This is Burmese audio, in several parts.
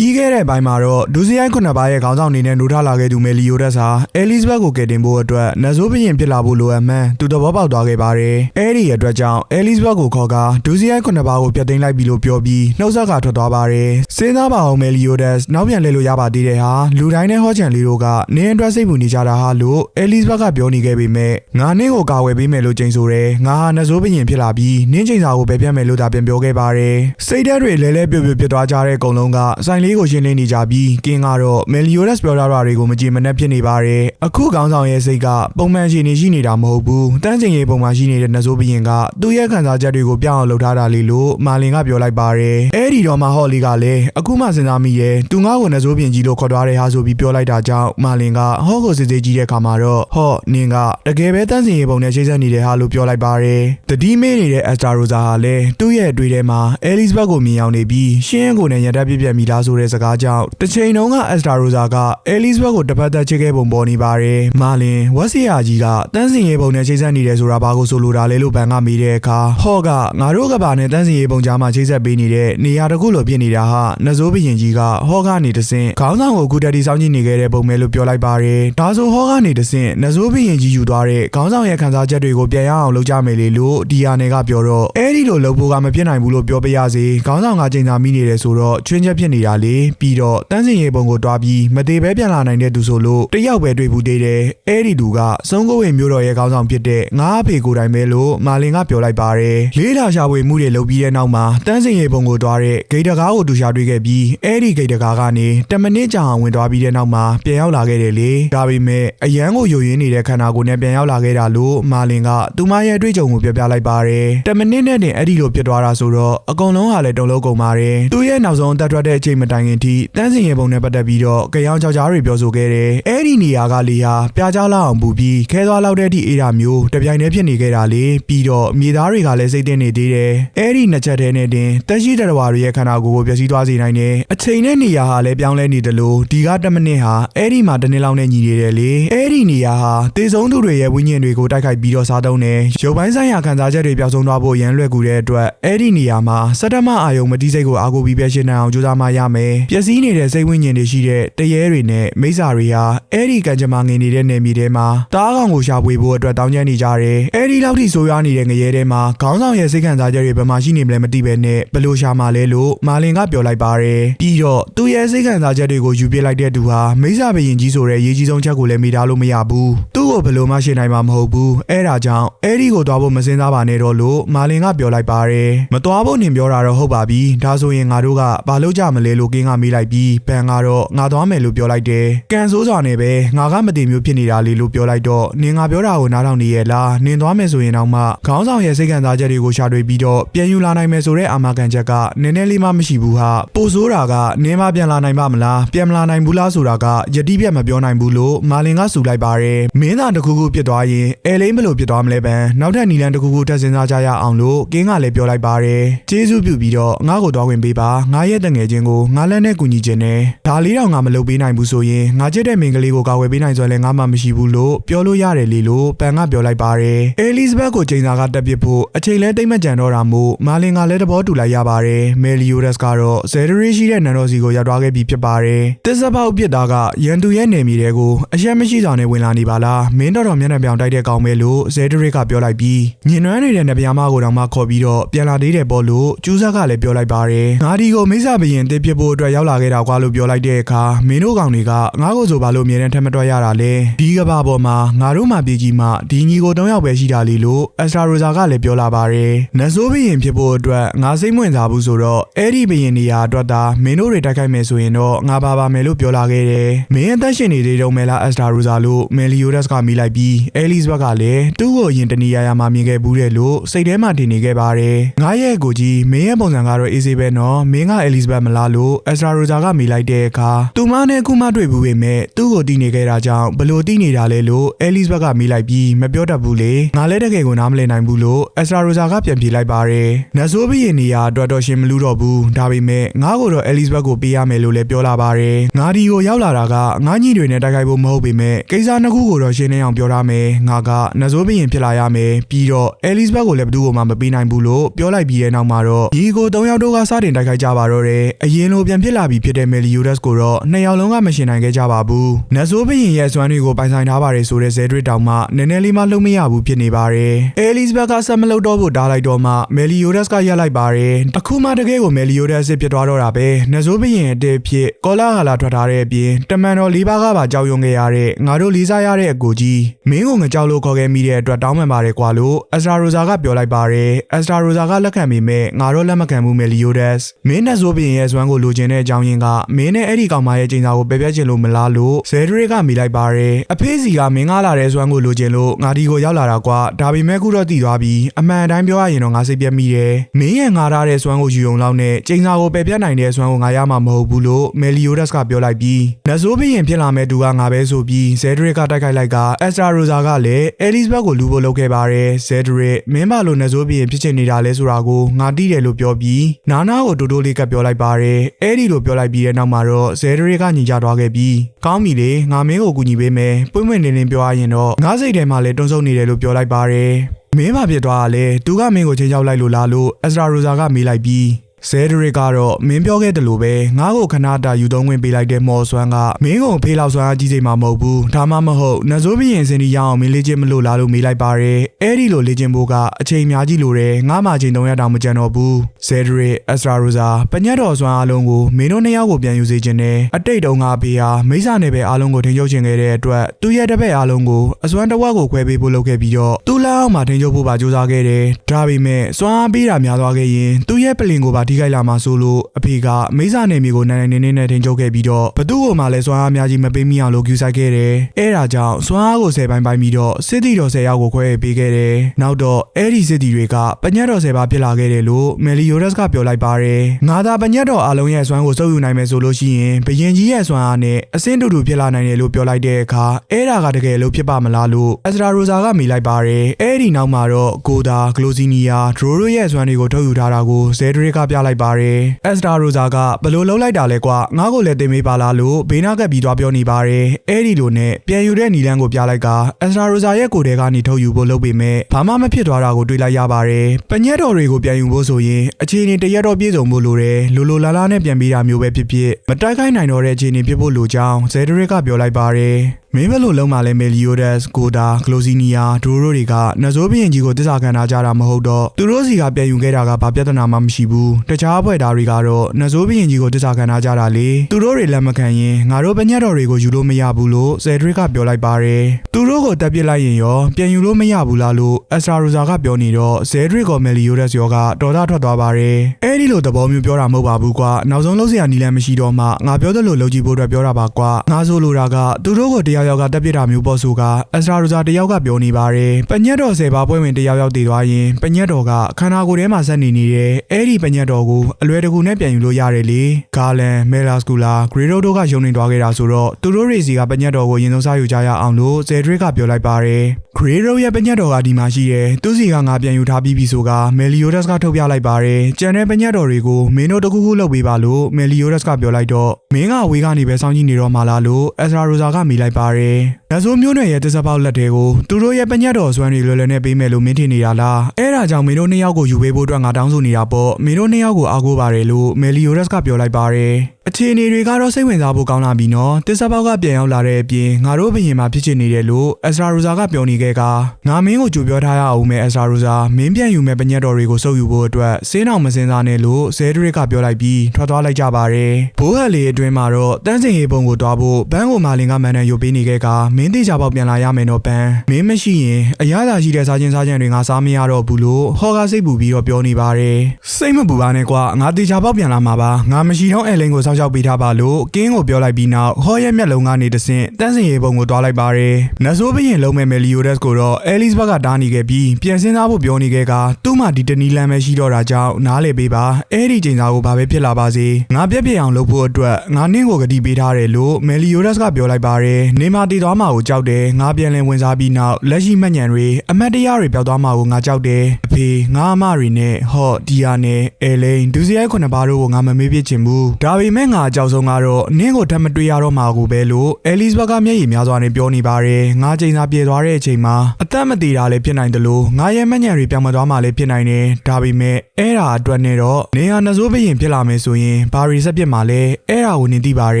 ပြီးခဲ့တဲ့ပိုင်းမှာတော့ဒူဇီယိုင်းခုနှစ်ပါးရဲ့ခေါင်းဆောင်အနေနဲ့နှိုးထားလာခဲ့သူမယ်လီယိုဒက်ဟာအဲလီဇဘက်ကိုကယ်တင်ဖို့အတွက်နတ်ဆိုးဘရင်ဖြစ်လာဖို့လိုအပ်မှန်းသူသဘောပေါက်သွားခဲ့ပါတယ်။အဲဒီအတွက်ကြောင့်အဲလီဇဘက်ကိုခေါ်ကာဒူဇီယိုင်းခုနှစ်ပါးကိုပြတ်သိမ်းလိုက်ပြီလို့ပြောပြီးနှုတ်ဆက်ကထွက်သွားပါတယ်။စဉ်းစားပါအောင်မယ်လီယိုဒက်နောက်ပြန်လဲလို့ရပါသေးတယ်ဟာလူတိုင်းနဲ့ဟောချန်လေးတို့ကနေအတွက်စိတ်ပူနေကြတာဟာလို့အဲလီဇဘက်ကပြောနေခဲ့ပေမဲ့ငါနင်းကိုကာဝယ်ပေးမယ်လို့ကြိမ်ဆိုတယ်။ငါဟာနတ်ဆိုးဘရင်ဖြစ်လာပြီးနင်းချိန်စာကိုပဲပြတ်မယ်လို့သာပြန်ပြောခဲ့ပါတယ်။စိတ်ဓာတ်တွေလဲလဲပြွပြွဖြစ်သွားကြတဲ့ကုံလုံးကဆိုင်လေးကိုရှင်းလင်းနေကြပြီးကင်းကတော့မယ်လီယိုဒက်ပြောထားတာတွေကိုမကြည့်မနှက်ဖြစ်နေပါတယ်။အခုခေါင်းဆောင်ရဲ့စိတ်ကပုံမှန်ရှိနေရှိနေတာမဟုတ်ဘူး။တန်းစင်ရေးပုံမှန်ရှိနေတဲ့နတ်ဆိုးဘရင်ကသူ့ရဲ့ခံစားချက်တွေကိုပြောင်းအောင်လုပ်ထားတာလေလို့မာလင်ကပြောလိုက်ပါတယ်။အဲဒီတော့မှဟော်လီကလည်းအခုမှစဉ်းစားမိရဲ့သူငါ့ကိုနတ်ဆိုးဘရင်ကြီးလို့ခေါ်သွားတဲ့ဟာဆိုပြီးပြောလိုက်တာကြောင့်မာလင်ကဟော့ကိုစစ်စစ်ကြီးတဲ့ခါမှာတော့ဟော့နင်ကတကယ်ပဲတန်းစင်ရေးပုံနဲ့ချိတ်ဆက်နေတဲ့ဟာလို့ပြောလိုက်ပါတယ်။တတိမေးနေတဲ့အက်စတာရိုဇာဟာလည်းသူ့ရဲ့အတွေ့အထဲမှာအဲလီဇဘက်ကိုမြင်ရောက်နေပြီးရှင်းကိုနဲ့ရတက်ပြပြမိလားဆိုတဲ့စကားကြောင့်တစ်ချိန်တုန်းကအက်စတာရိုဇာကအဲလီဇဘက်ကိုတစ်ဖက်သက်ချစ်ခဲ့ပုံပေါ်နေပါတယ်။မာလင်ဝက်စီယာကြီးကတန်းစင်ရေးပုံနဲ့ချိတ်ဆက်နေတယ်ဆိုတာဘာကိုဆိုလိုတာလဲလို့ဘန်ကမေးတဲ့အခါဟော့ကငါတို့ကဘာနဲ့တန်းစင်ရေးပုံကြားမှာချိတ်ဆက်ပေးနေတဲ့နေရာတစ်ခုလိုဖြစ်နေတာဟာနဇိုးဘရင်ကြီးကဟော့ကနေတဆင့်ခေါင်းဆောင်ကိုအခုတက်တီစောင်းကြည့်နေခဲ့တဲ့ပုံပဲလို့ပြောလိုက်ပါတယ်။ဒါဆိုဟော့ကနေတဆင့်နဇိုးဘရင်ကြီးယူသွားတဲ့ခေါင်းဆောင်ရဲ့ခံစားချက်တွေကိုပြန်ရအောင်လုပ်ကြမယ်လေလို့ဒီယာနယ်ကပြောတော့အဲ့ဒီလိုလုပ်ဖို့ကမဖြစ်နိုင်ဘူးလို့ပြောပြရစီခေါင်းဆောင်ကချိန်သာမိနေတယ်ဆိုတော့ချွင်းချက်ဖြစ်နေတာလေပြီးတော့တန်းစင်ရေပုံကိုတွားပြီးမသေးပဲပြန်လာနိုင်တဲ့သူဆိုလို့တယောက်ပဲတွေ့ဘူးသေးတယ်အဲ့ဒီသူကစုံကိုဝင်မျိုးတော်ရဲ့ခေါင်းဆောင်ဖြစ်တဲ့ငါအဖေကိုယ်တိုင်ပဲလို့မာလင်ကပြောလိုက်ပါတယ်လေးလာရှာဖွေမှုတွေလုပ်ပြီးတဲ့နောက်မှာတန်းစင်ရေပုံကိုတွားတဲ့ဂိတ်တကားကိုတူရှာတွေ့ခဲ့ပြီးအဲ့ဒီဂိတ်တကားကနေ10မိနစ်ကြာအောင်ဝင်သွားပြီးတဲ့နောက်မှာပြန်ရောက်လာခဲ့တယ်လေဒါပေမဲ့အရန်ကိုယိုရင်းနေတဲ့ခန္ဓာကိုယ်နဲ့ပြန်ရောက်လာခဲ့တာလို့မာလင်ကသူမရဲ့အတွေ့အကြုံကိုပြောပြလိုက်ပါတယ်10မိနစ်နဲ့တင်အဲ့ဒီလိုဖြစ်သွားတာဆိုတော့အကုန်လုံးဟာလည်းတုံလုံးကုန်ပါတယ်သူရဲ့နောက်ဆုံးတက်ထွက်တဲ့အချိန်မတိုင်ခင်ထိတန်းစင်ရေပုံနဲ့ပတ်သက်ပြီးတော့ကြောင်ကြောက်ကြားတွေပြောဆိုခဲ့တယ်အဲ့ဒီနေရာကလေဟာပြားကြားလောက်အောင်ပူပြီးခဲသွားလောက်တဲ့အထိအေးတာမျိုးတပြိုင်တည်းဖြစ်နေခဲ့တာလေပြီးတော့မြေသားတွေကလည်းစိတ်တင်းနေသေးတယ်အဲ့ဒီနှစ်ချက်တည်းနဲ့တင်တက်ရှိတရဝါတွေရဲ့ခန္ဓာကိုယ်ကိုပျက်စီးသွားစေနိုင်တယ်အချိန်နဲ့နေရာဟာလည်းပြောင်းလဲနေတယ်လို့ဒီက10မိနစ်ဟာအဲ့ဒီမှာတစ်နေ့လောက်နဲ့ညီနေတယ်လေအဲ့ဒီနေရာဟာတေဆုံးသူတွေရဲ့ဝိညာဉ်တွေကိုတိုက်ခိုက်ပြီးတော့စားတုံးတယ်ရုပ်ပိုင်းဆိုင်ရာခံစားချက်တွေပျောက်ဆုံးသွားဖို့ရန်လွယ်ကူတဲ့အတွက်အဲ့ဒီနေရာမှာစတမအာယုံမတိစိတ်ကိုအာကိုပြီးပဲရှင်းနိုင်အောင်ကြိုးစားမှရမယ်ပျက်စီးနေတဲ့စိတ်ဝိညာဉ်တွေရှိတဲ့တရေတွေနဲ့မိစ္ဆာတွေဟာအဲ့ဒီကံကြမ္မာငင်နေတဲ့နယ်မြေထဲမှာတားကောင်ကိုရှာဖွေဖို့အတွက်တောင်းကျမ်းနေကြတယ်အဲ့ဒီလောက်ထိဆိုးရွားနေတဲ့ငရဲထဲမှာခေါင်းဆောင်ရဲ့စိတ်ခံစားချက်တွေဘယ်မှာရှိနေမလဲမသိပဲနဲ့ဘယ်လိုရှာမှလဲလို့မာလင်ကပြောလိုက်ပါတယ်ပြီးတော့သူ့ရဲ့စိတ်ခံစားချက်တွေကိုယူပြလိုက်တဲ့သူဟာမိစ္ဆာဘရင်ကြီးဆိုတဲ့ရေးကြီးဆုံးချက်ကိုလည်းမိထားလို့မရဘူးသူ့ကိုဘယ်လိုမှရှင်းနိုင်မှာမဟုတ်ဘူးအဲ့ဒါကြောင့်အဲ့ဒီကိုသွားဖို့မစင်စားပါနဲ့တော့လို့မာလင်ကပြောလိုက်ပါတယ်မသွားဖို့နင်ပြောတာတော့ဟုတ်ပါပြီဒါဆိုရင်ငါတို့ကဘာလုပ်ကြမလဲလို့ကင်းကမေးလိုက်ပြီးဘန်ကတော့ငါသွားမယ်လို့ပြောလိုက်တယ်ကန်ဆိုးစွာနဲ့ပဲငါကမတည်မျိုးဖြစ်နေတာလေလို့ပြောလိုက်တော့နင်ငါပြောတာကိုနားထောင်နေရဲ့လားနင်သွားမယ်ဆိုရင်တော့မှခေါင်းဆောင်ရဲ့စိတ်ခံစားချက်တွေကိုရှာတွေ့ပြီးတော့ပြန်ယူလာနိုင်မယ်ဆိုတဲ့အာမခံချက်ကနည်းနည်းလေးမှမရှိဘူးဟာပိုဆိုးတာကနင်မပြန်လာနိုင်ပါမလားပြန်မလာနိုင်ဘူးလားဆိုတာကယတိပြတ်မပြောနိုင်ဘူးလို့မာလင်ကစူလိုက်ပါတယ်မင်းသားတစ်ခုခုပြစ်သွားရင်အဲလိမ့်ဘယ်လိုပြစ်သွားမလဲပန်နောက်ထပ်နီလန်တစ်ခုခုထပ်စဉ်းစားကြရအောင်လို့ကင်းကလည်းပြောလိုက်ပါတယ်ကျေးဇူးပြုပြီးတော့ငါ့ကိုသွားဝင်ပေးပါငါရဲ့တငယ်ချင်းကိုငါလက်နဲ့ကူညီခြင်းနဲ့ဒါလေးတော့ငါမလုပ်ပေးနိုင်ဘူးဆိုရင်ငါချစ်တဲ့မိန်းကလေးကိုကာဝယ်ပေးနိုင်စွမ်းလည်းငါမှမရှိဘူးလို့ပြောလို့ရတယ်လေလို့ပန်ကပြောလိုက်ပါတယ်အဲလီဇဘက်ကိုချိန်စာကတက်ပစ်ဖို့အချိန်လဲတိတ်မကြံတော့တာမို့မာလင်ကလည်းသဘောတူလိုက်ရပါတယ်မယ်လီယိုဒက်စ်ကတော့ဇယ်ဒရီရှိတဲ့နန်တော်စီကိုရောက်သွားခဲ့ပြီဖြစ်ပါတယ်တစ်စပေါက်ပြစ်တာကရန်သူရဲ့နေမီတွေကိုအရက်မရှိစွာနဲ့ဝင်လာနေပါလားမင်းတော်တော်မျက်နှာပြောင်တိုက်တဲ့ကောင်ပဲလို့ဇယ်ဒရီကပြောလိုက်ပြီးညင်နွမ်းနေတဲ့နဗျာမကိုတောင်မှခေါ်ပြီးတော့ပြန်လာသေးတယ်ပေါ့လို့ကျူးဆက်ကလည်းပြောလိုက်ပါတယ်ငါဒီကိုမိစ္ဆာဘရင်တစ်ပြစ်ဖို့အတွက်ရောက်လာခဲ့တာကွာလို့ပြောလိုက်တဲ့အခါမင်းတို့ကောင်တွေကငါ့ကိုဆိုဘာလို့အမြဲတမ်းထက်မတွက်ရတာလဲဒီကဘာပေါ်မှာငါတို့မှပြည်ကြီးမှဒီညီကိုတောင်းရောက်ပဲရှိတာလေလို့အက်စထရာရိုဇာကလည်းပြောလာပါတယ်နတ်ဆိုးဘရင်ဖြစ်ဖို့အတွက်ငါစိတ်ဝင်စားဘူးဆိုတော့အဲ့ဒီဘရင်နေရာအတွက်သာမင်းတို့တွေတိုက်ခိုက်မယ်ဆိုရင်တော့ငါပါပါမယ်လို့ပြောလာခဲ့တယ်မင်းအသက်ရှင်နေသေးတုံးမဲလားအက်စထရာရိုဇာလို့မယ်လီယိုဒက်စ်ကမိလိုက်ပြီးအဲလီဇဘက်ကလည်းသူ့ကိုအရင်တနေရာရာမှာမြင်ခဲ့ဘူးတယ်လို့စိတ်ထဲမှာထင်နေခဲ့ပါတယ်ငါရဲ့ကိုကြီးမင်းရဲ့ပုံစံကတော့အေးဆေးပဲနော်မင်းကအဲလီဇဘက်မလားလို့အက်စထရာရိုဇာကမိလိုက်တဲ့အခါသူမနဲ့ခုမှတွေ့ဘူးပေမဲ့သူ့ကိုတီးနေခဲ့တာကြောင့်ဘလို့တီးနေတာလဲလို့အဲလီဇဘက်ကမိလိုက်ပြီးမပြောတတ်ဘူးလေငါလည်းတကယ်ကိုနားမလည်နိုင်ဘူးလို့အက်စထရာရိုဇာကပြန်ပြေးလိုက်ပါတယ်နတ်ဆိုးဘရင်နေရာအတွက်တော့ရှင်မလူတော့ဘူးဒါပေမဲ့ငါ့ကိုတော့အဲလီဇဘက်ကိုပေးရမယ်လို့လည်းပြောလာပါတယ်ငါဒီကိုရောက်လာတာကငါညီတွေနဲ့တိုက်ခိုက်ဖို့မဟုတ်ပေမဲ့ကိစ္စနှစ်ခုကိုတော့ရှင်းနေအောင်ပြောထားမယ်ငါကနတ်ဆိုးဘရင်ဖြစ်လာရမယ်ပြီးတော့အဲလီဇဘက်ကိုလည်းဘယ်သူ့ကိုမှမပေးနိုင်ဘူးလို့ပြောလိုက်ပြီးတဲ့နောက်မှာတော့ဒီကို၃ယောက်တို့ကစတင်တိုက်ခိုက်ကြပါတော့တယ်အရင်လိုပြန်ဖြစ်လာပြီဖြစ်တဲ့မယ်လီယိုဒက်စ်ကိုတော့နှစ်ယောက်လုံးကမရှင်နိုင်ခဲ့ကြပါဘူးနတ်ဆိုးဘရင်ရဲ့အစွမ်းတွေကိုပိုင်ဆိုင်ထားပါတယ်ဆိုတဲ့ဇဲဒရစ်တောင်မှနည်းနည်းလေးမှလုံးမရဘူးဖြစ်နေပါတယ်အဲလီဇဘက်ကဆက်မလုပ်တော့ဖို့ဓာတ်လိုက်တော့မှမယ်လီယိုဒက်စ်ကရက်လိုက်ပါတယ်အခုမှတကယ်ကိုမယ်လီယိုဒက်စ်ဖြစ်သွားတော့တာပဲနတ်ဆိုးဘရင်အတစ်ဖြစ်ကောလာဟာလာထွက်ထားတဲ့အပြင်တမန်တော်လေးပါးကပါကြောက်ရွံ့ခဲ့ရတဲ့ငါတို့လေးစားရတဲ့အကိုကြီးမင်းကိုငကြောက်လို့ခေါ်ခဲ့မိတဲ့အတွက်တောင်းပန်ပါတယ်ကွာလို့အက်စထရာရိုဇာကပြောလိုက်ပါတယ်အက်စထရာရိုဇာကလက်ခံပေမဲ့ငါတို့လက်မခံဘူးမယ်လီယိုဒက်စ်မင်းနဲ့ဇိုးဘရင်ရဲ့ဇွမ်းကိုလိုချင်တဲ့အကြောင်းရင်းကမင်းနဲ့အဲ့ဒီကောင်မရဲ့ကျင်းစာကိုပယ်ပြတ်ချင်လို့မလားလို့ဇဲဒရစ်ကမိလိုက်ပါတယ်အဖေးစီကမင်းငါလာတဲ့ဇွမ်းကိုလိုချင်လို့ငါဒီကိုရောက်လာတာကွာဒါပေမဲ့ခုတော့တည်သွားပြီအမှန်အတိုင်းပြောရရင်တော့ငါစိတ်ပြတ်မိတယ်မင်းရဲ့ငါထားတဲ့ဇွမ်းကိုယူုံလောက်နဲ့ကျင်းစာကိုပယ်ပြတ်နိုင်တဲ့ဇွမ်းကိုငါရမှာမဟုတ်ဘူးလို့မယ်လီယိုဒက်စ်ကပြောလိုက်ပြီးနတ်ဇိုးဘရင်ဖြစ်လာမဲ့သူကငါပဲဆိုပြီးဇဲဒရစ်ကတိုက်ခိုက်လိုက်ကအက်စထရာရိုဇာကလည်းအဲလီဇဘက်ကိုလူဖို့လုပ်ခဲ့ပါတယ်ဇဲဒရစ်မင်းဘာလို့နတ်ဇိုးဘရင်ဖြစ်ချင်နေတာလဲဆိုတာကိုငါသိတယ်လို့ပြောပြီးနာနာကိုတိုးတိုးလေးကပြောလိုက်ပါတယ်အဲ့ဒီလိုပြောလိုက်ပြီးတဲ့နောက်မှာတော့ဇဲဒရစ်ကညီကြသွားခဲ့ပြီးကောင်းပြီလေငါမင်းကိုကူညီပေးမယ်ပွင့်ပွင့်လင်းလင်းပြောရရင်တော့ငါစိတ်ထဲမှာလည်းတွန်းဆုပ်နေတယ်လို့ပြောလိုက်ပါတယ်မင်းဘာဖြစ်သွားတာလဲသူကမင်းကိုချင်းချောက်လိုက်လို့လားလို့အက်စထရာရိုဇာကမေးလိုက်ပြီး ဇဲဒရစ်ကတော့မင်းပြောခဲ့တယ်လို့ပဲငါ့ကိုခဏတာယူသုံးဝင်ပေးလိုက်တဲ့မော်ဆွမ်းကမင်းကိုဖေးလောက်ဆွမ်းအကြီးစိမ်မှာမဟုတ်ဘူးဒါမှမဟုတ်နဇိုးဘရင်စင်ဒီရအောင်မင်းလေးချင်းမလို့လားလို့မေးလိုက်ပါတယ်အဲ့ဒီလိုလေ့ကျင့်ဖို့ကအချိန်အများကြီးလိုတယ်ငါမှချိန်300တောင်မကြံတော့ဘူးဇဲဒရစ်အက်စထရာရိုဇာပညတ်တော်ဆွမ်းအားလုံးကိုမင်းတို့နှစ်ယောက်ကိုပြန်ယူစေခြင်းနဲ့အတိတ်တုန်းကဖေးဟာမိစ္ဆာနယ်ပဲအားလုံးကိုထိန်းချုပ်ခြင်းခဲ့တဲ့အတွက်သူ့ရဲ့တစ်ဖက်အားလုံးကိုအစွမ်းတစ်ဝက်ကိုခွဲပေးဖို့လုပ်ခဲ့ပြီးတော့သူ့လက်အောက်မှာထိန်းချုပ်ဖို့ပါကြိုးစားခဲ့တယ်ဒါပေမဲ့စွမ်းအားပေးတာများသွားခဲ့ရင်သူ့ရဲ့ပလင်ကိုပါထိခိုက်လာမှာဆိုလို့အဖေကမိစ္ဆာနယ်မြေကိုနိုင်နိုင်နေနေနဲ့ထိန်းချုပ်ခဲ့ပြီးတော့ဘသူ့ကိုမှလည်းစွမ်းအားအများကြီးမပေးမိအောင်လုပ်ကြိုးစားခဲ့တယ်အဲ့ဒါကြောင့်စွမ်းအားကို10ပိုင်းပိုင်းပြီးတော့စစ်တီတော်10ယောက်ကိုခွဲပေးခဲ့တယ်နောက်တော့အဲ့ဒီစစ်တီတွေကပညတ်တော်10ပါးဖြစ်လာခဲ့တယ်လို့မယ်လီယိုဒက်စ်ကပြောလိုက်ပါတယ်ငါသာပညတ်တော်အလုံးရဲ့စွမ်းကိုစုပ်ယူနိုင်မယ်ဆိုလို့ရှိရင်ဘယင်ကြီးရဲ့စွမ်းအားနဲ့အစင်းတူတူဖြစ်လာနိုင်တယ်လို့ပြောလိုက်တဲ့အခါအဲ့ဒါကတကယ်လို့ဖြစ်ပါမလားလို့အက်စထရာရိုဇာကမိလိုက်ပါတယ်အဲ့ဒီနောက်မှာတော့ဂိုဒါဂလိုစီနီယာဒရိုရိုရဲ့စွမ်းတွေကိုထုတ်ယူထားတာကိုဇဲဒရစ်ကပြလိုက်ပါတယ်အက်စထရာရိုဇာကဘယ်လို့လုံးလိုက်တာလဲကွာငါ့ကိုလည်းတင်မေးပါလားလို့ဘေးနားကပ်ပြီးသွားပြောနေပါတယ်အဲ့ဒီလိုနဲ့ပြန်ယူတဲ့နီလန်းကိုပြလိုက်ကအက်စထရာရိုဇာရဲ့ကိုယ်ထဲကနေထုတ်ယူဖို့လုပ်ပေမဲ့ဘာမှမဖြစ်သွားတာကိုတွေ့လိုက်ရပါတယ်ပညက်တော်တွေကိုပြန်ယူဖို့ဆိုရင်အခြေအနေတရက်တော့ပြည့်စုံဖို့လိုတယ်လိုလိုလားလားနဲ့ပြန်ပေးတာမျိုးပဲဖြစ်ဖြစ်မတိုက်ခိုက်နိုင်တော့တဲ့အခြေအနေဖြစ်ဖို့လိုကြောင်းဇဲဒရစ်ကပြောလိုက်ပါတယ်မင်းဘယ်လိုလုံးမလဲမေလီယိုဒက်စ်ဂိုဒါဂလိုစီနီယာဒိုရိုတွေကနဇိုးဘရင်ကြီးကိုတစ္ဆာခံထားကြတာမဟုတ်တော့သူတို့စီကပြန်ယူခဲ့တာကဘာပြဿနာမှမရှိဘူးတခြားအဖွဲ့သားတွေကတော့နဇိုးဘရင်ကြီးကိုတစ္ဆာခံထားကြတာလေသူတို့တွေလက်မခံရင်ငါတို့ပညတ်တော်တွေကိုယူလို့မရဘူးလို့ဇဲဒရစ်ကပြောလိုက်ပါတယ်သူတို့ကိုတက်ပစ်လိုက်ရင်ရောပြန်ယူလို့မရဘူးလားလို့အက်စထရာရိုဇာကပြောနေတော့ဇဲဒရစ်ကမေလီယိုဒက်စ်ရောကတော်သားထွက်သွားပါတယ်အဲ့ဒီလိုသဘောမျိုးပြောတာမဟုတ်ပါဘူးကွာနောက်ဆုံးလုံးစရာနီလန်းမရှိတော့မှငါပြောသလိုလုပ်ကြည့်ဖို့အတွက်ပြောတာပါကွာငါဆိုလိုတာကသူတို့ကိုတယောက်ယောက်ကတက်ပစ်တာမျိုးပေါ့ဆိုကအက်စထရာရိုဇာတယောက်ကပြောနေပါတယ်ပညတ်တော်ဆယ်ပါပွဲဝင်တယောက်ယောက်တည်သွားရင်ပညတ်တော်ကခန္ဓာကိုယ်ထဲမှာဆက်နေနေတယ်အဲ့ဒီပညတ်တော်ကိုအလွယ်တကူနဲ့ပြန်ယူလို့ရတယ်လေဂါလန်မဲလာစကူလာဂရေရိုတို့ကယုံနေသွားခဲ့တာဆိုတော့သူတို့တွေစီကပညတ်တော်ကိုရင်ဆုံးစားယူကြရအောင်လို့ဇယ်ဒရစ်ကပြောလိုက်ပါတယ် ဂရေရိုရဲ့ပညတ်တော်ကဒီမှာရှိတယ်သူစီကငါပြန်ယူထားပြီးပြီဆိုကမယ်လီယိုဒက်စ်ကထုတ်ပြလိုက်ပါတယ်ကျန်တဲ့ပညတ်တော်တွေကိုမင်းတို့တခုခုလုပ်ပေးပါလို့မယ်လီယိုဒက်စ်ကပြောလိုက်တော့မင်းကဝေးကနေပဲစောင့်ကြည့်နေတော့မှလားလို့အက်စရာရိုဇာကမိလိုက်ပါတယ်။ဒါဆိုမျိုးနွယ်ရဲ့တစ္ဆပေါက်လက်တွေကိုသူတို့ရဲ့ပညတ်တော်စွမ်းတွေလွယ်လွယ်နဲ့ပေးမယ်လို့မင်းထင်နေတာလား။အဲ့ဒါကြောင့်မင်းတို့နှစ်ယောက်ကိုယူပေးဖို့အတွက်ငါတောင်းဆိုနေတာပေါ့။မင်းတို့နှစ်ယောက်ကိုအားကိုးပါတယ်လို့မယ်လီယိုဒက်စ်ကပြောလိုက်ပါတယ်။ အခြေအနေတွေကတော့စိတ်ဝင်စားဖို့ကောင်းလာပြီနော်တစ္ဆပေါက်ကပြန်ရောက်လာတဲ့အပြင်ငါတို့ဘရင်မှာဖြစ်ချင်နေတယ်လို့အက်စရာရိုဇာကပြောနေခဲ့ကငါမင်းကိုကြိုပြောထားရအောင်မယ်အက်စရာရိုဇာမင်းပြန်ယူမဲ့ပညတ်တော်တွေကိုစုပ်ယူဖို့အတွက်စင်းအောင်မစင်းစားနဲ့လို့ဇဲဒရစ်ကပြောလိုက်ပြီးထွက်သွားလိုက်ကြပါတယ်ဘိုးဟက်လေးအတွင်းမှာတော့တန်းစင်ရေးပုံကိုတွားဖို့ဘန်းကိုမာလင်ကမန်တန်ယူပေးနေခဲ့ကမင်းသေးချပေါက်ပြန်လာရမယ်နော်ပန်းမင်းမရှိရင်အရသာရှိတဲ့စားချင်းစားချင်းတွေငါစားမရတော့ဘူးလို့ဟော်ကစိတ်ပူပြီးတော့ပြောနေပါတယ်စိတ်မပူပါနဲ့ကွာငါတေချာပေါက်ပြန်လာမှာပါငါမရှိတော့အဲလင်းကိုစောင့်ရှောက်ပေးထားပါလို့ကင်းကိုပြောလိုက်ပြီးနောက်ဟော်ရဲ့မျက်လုံးကနေတဆင့်တန်းစင်ရေးပုံကိုတွားလိုက်ပါတယ်နတ်ဆိုးဘရင်လုံးမဲ့မယ်လီယိုဒက်စ်ကိုတော့အဲလစ်ဘတ်ကတားနေခဲ့ပြီးပြန်စင်းစားဖို့ပြောနေခဲ့ကသူ့မှာဒီတနီလန်ပဲရှိတော့တာကြောင့်နားလေပေးပါအဲ့ဒီချိန်စာကိုဘာပဲဖြစ်လာပါစေငါပြက်ပြက်အောင်လုပ်ဖို့အတွက်ငါနင့်ကိုကတိပေးထားတယ်လို့မယ်လီယိုဒက်စ်ကပြောလိုက်ပါတယ်နေမာတီသွားမှာကိုကြောက်တယ်ငါပြန်လည်ဝင်စားပြီးနောက်လက်ရှိမှတ်ညံတွေအမတ်တရားတွေပျောက်သွားမှာကိုငါကြောက်တယ်အဖေငါအမတွေနဲ့ဟော့ဒီယာနဲ့အဲလိန်ဒူစီရိုက်ခုနှစ်ပါးတို့ကိုငါမမေးပြချင်ဘူးဒါပေမဲ့ငါအကြောက်ဆုံးကတော့နင်းကိုထပ်မတွေ့ရတော့မှာကိုပဲလို့အဲလီစ်ဘတ်ကမျက်ရည်များစွာနဲ့ပြောနေပါတယ်ငါချိန်စာပြေသွားတဲ့အချိန်မှာအသက်မသေးတာလည်းဖြစ်နိုင်တယ်လို့ငါရဲ့မညံတွေပြောင်းမသွားမှလည်းဖြစ်နိုင်တယ်ဒါပေမဲ့အဲ့ဒါအတွက်နဲ့တော့နေဟာနှစိုးဘရင်ဖြစ်လာမယ်ဆိုရင်ဘာရီဆက်ပြစ်မှာလဲအဲ့ဒါကိုနင်သိပါတ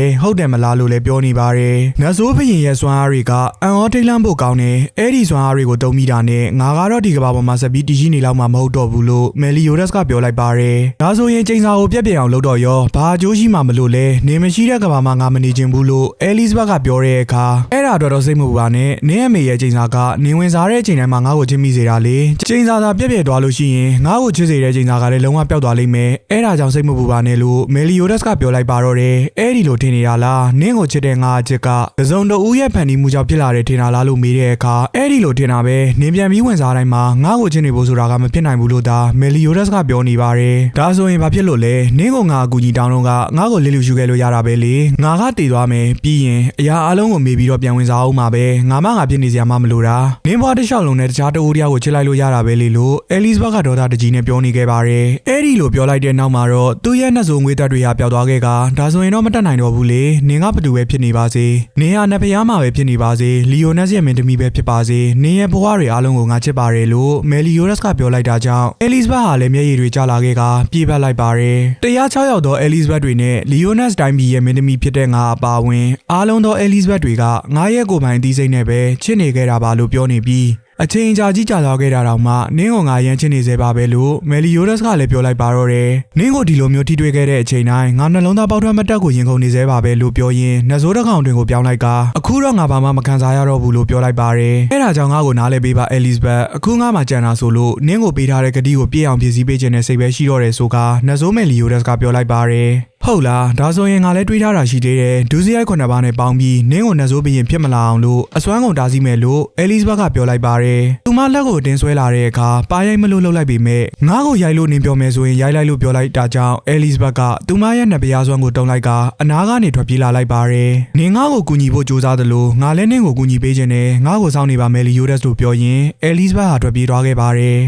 ယ်ဟုတ်တယ်မလားလို့လည်းပြောနေပါတယ်နှစိုးဘရင်ရဲ့စွမ်းအားတွေကအန်အောထိတ်လန့်ဖို့ကောင်းတယ်အဲ့ဒီစွမ်းအားတွေကိုတုံးမိတာနဲ့ငါကတော့ဒီကမ္ဘာပေါ်မှာဆက်ပြီးတည်ရှိနေလောက်မှာမဟုတ်တော့ဘူးလို့မယ်လီယိုဒက်စ်ကပြောလိုက်ပါတယ်ဒါဆိုရင်ချိန်စာကိုပြက်ပြက်အောင်လုပ်တော့ရောဘာအကျိုးရှိမှမလို့လဲနေမရှိတဲ့ကမ္ဘာမှာငါမနေချင်ဘူးလို့အဲလီစ်ဘတ်ကပြောတဲ့အခါအဲ့ ဒါတော့တော့စိတ်မပူပါနဲ့နင်းအမေရဲ့ချိန်စာကနေဝင်စားတဲ့အချိန်တိုင်းမှာငါ့ကိုချစ်မိစေတာလေချိန်စာသာပြက်ပြက်သွားလို့ရှိရင်ငါ့ကိုချစ်စေတဲ့ချိန်စာကလည်းလုံးဝပျောက်သွားလိမ့်မယ်အဲ့ဒါကြောင့်စိတ်မပူပါနဲ့လို့မယ်လီယိုဒက်စ်ကပြောလိုက်ပါတော့တယ်အဲ့ဒီလိုထင်နေတာလားနင်းကိုချစ်တဲ့ငါအချစ်ကသစုံတဦးရဲ့ဖန်တီးမှုကြောင့်ဖြစ်လာတဲ့ထင်တာလားလို့မေးတဲ့အခါအဲ့ဒီလိုထင်တာပဲနင်းပြန်ပြီးဝင်စားတိုင်းမှာငါ့ကိုချစ်နေဖို့ဆိုတာကမဖြစ်နိုင်ဘူးလို့သာမယ်လီယိုဒက်စ်ကပြောနေပါတယ်ဒါဆိုရင်ဘာဖြစ်လို့လဲနင်းကိုငါအကူကြီးတောင်းတော့ကငါ့ကိုလစ်လူရှုခဲ့လို့ရတာပဲလေငါကတည်သွားမယ်ပြီးရင်အရာအလုံးကိုမေးပြီးတော့ပြန်ဝင်စားအောင်မှာပဲငါမှငါဖြစ်နေစရာမှမလိုတာနင်းဘွားတစ်လျှောက်လုံးနဲ့တခြားတအိုးတယောက်ကိုချစ်လိုက်လို့ရတာပဲလေလို့အဲလီစ်ဘတ်ကဒေါသတကြီးနဲ့ပြောနေခဲ့ပါတယ်အဲ့ဒီလိုပြောလိုက်တဲ့နောက်မှာတော့သူ့ရဲ့နှက်စုံငွေတက်တွေဟာပျောက်သွားခဲ့ကဒါဆိုရင်တော့မတက်နိုင်တော့ဘူးလေနင်းကဘသူပဲဖြစ်နေပါစေနင်းဟာနတ်ဖျားမှာပဲဖြစ်နေပါစေလီယိုနက်စ်ရဲ့မင်းသမီးပဲဖြစ်ပါစေနင်းရဲ့ဘဝတွေအားလုံးကိုငါချစ်ပါတယ်လို့မယ်လီယိုရက်စ်ကပြောလိုက်တာကြောင့်အဲလီစ်ဘတ်ဟာလည်းမျက်ရည်တွေကျလာခဲ့ကပြေးပတ်လိုက်ပါတယ်တရား6ယောက်သောအဲလီစ်ဘတ်တွေနဲ့လီယိုနက်စ်တိုင်းပြည်ရဲ့မင်းသမီးဖြစ်တဲ့ငါအပါအဝင်အားလုံးသောအဲလီစ်ဘတ်တွေကငါရဲ့ကိုယ်ပိုင်အသီးစိတ်နဲ့ပဲချစ်နေခဲ့တာပါလို့ပြောနေပြီးအချိန်ကြာကြီးကြာသွားခဲ့တာတောင်မှနင်းကိုငါရမ်းချစ်နေစေပါပဲလို့မယ်လီယိုရက်စ်ကလည်းပြောလိုက်ပါတော့တယ်။နင်းကိုဒီလိုမျိုးထိတွေ့ခဲ့တဲ့အချိန်တိုင်းငါနှလုံးသားပေါက်ထွက်မတက်ကိုရင်ခုန်နေစေပါပဲလို့ပြောရင်းနှစိုးတစ်ကောင်တွင်ကိုပြောင်းလိုက်ကအခုတော့ငါဘာမှမခံစားရတော့ဘူးလို့ပြောလိုက်ပါတယ်။အဲဒါကြောင့်ငါ့ကိုနားလဲပေးပါအဲလစ်ဘတ်အခုငါမှကြံတာဆိုလို့နင်းကိုပေးထားတဲ့ကတိကိုပြည့်အောင်ဖြည့်ဆည်းပေးခြင်းနဲ့စိတ်ပဲရှိတော့တယ်ဆိုကနှစိုးမယ်လီယိုရက်စ်ကပြောလိုက်ပါတယ်။ ဟုတ်လားဒါဆိုရင်ငါလည်းတွေးထားတာရှိသေးတယ်ဒူးစရိုက်ခုနှစ်ပါးနဲ့ပေါင်းပြီးနင်းကိုနှစိုးဘရင်ဖြစ်မလာအောင်လို့အစွမ်းကုန်တားဆီးမယ်လို့အဲလစ်ဘတ်ကပြောလိုက်ပါတယ်သူမလက်ကိုတင်းဆွဲလာတဲ့အခါပါရိုက်မလို့လှုပ်လိုက်ပေမဲ့ငါ့ကိုရိုက်လို့နင်းပြောမယ်ဆိုရင်ရိုက်လိုက်လို့ပြောလိုက်တာကြောင့်အဲလစ်ဘတ်ကသူမရဲ့နှစ်ပြားစွမ်းကိုတုံးလိုက်ကအနားကနေထွက်ပြေးလာလိုက်ပါတယ်နင်းငါ့ကိုကူညီဖို့ကြိုးစားသလိုငါလည်းနင်းကိုကူညီပေးခြင်းနဲ့ငါ့ကိုစောင့်နေပါမယ်လီယိုဒက်စ်လို့ပြောရင်းအဲလစ်ဘတ်ဟာထွက်ပြေးသွားခဲ့ပါတယ်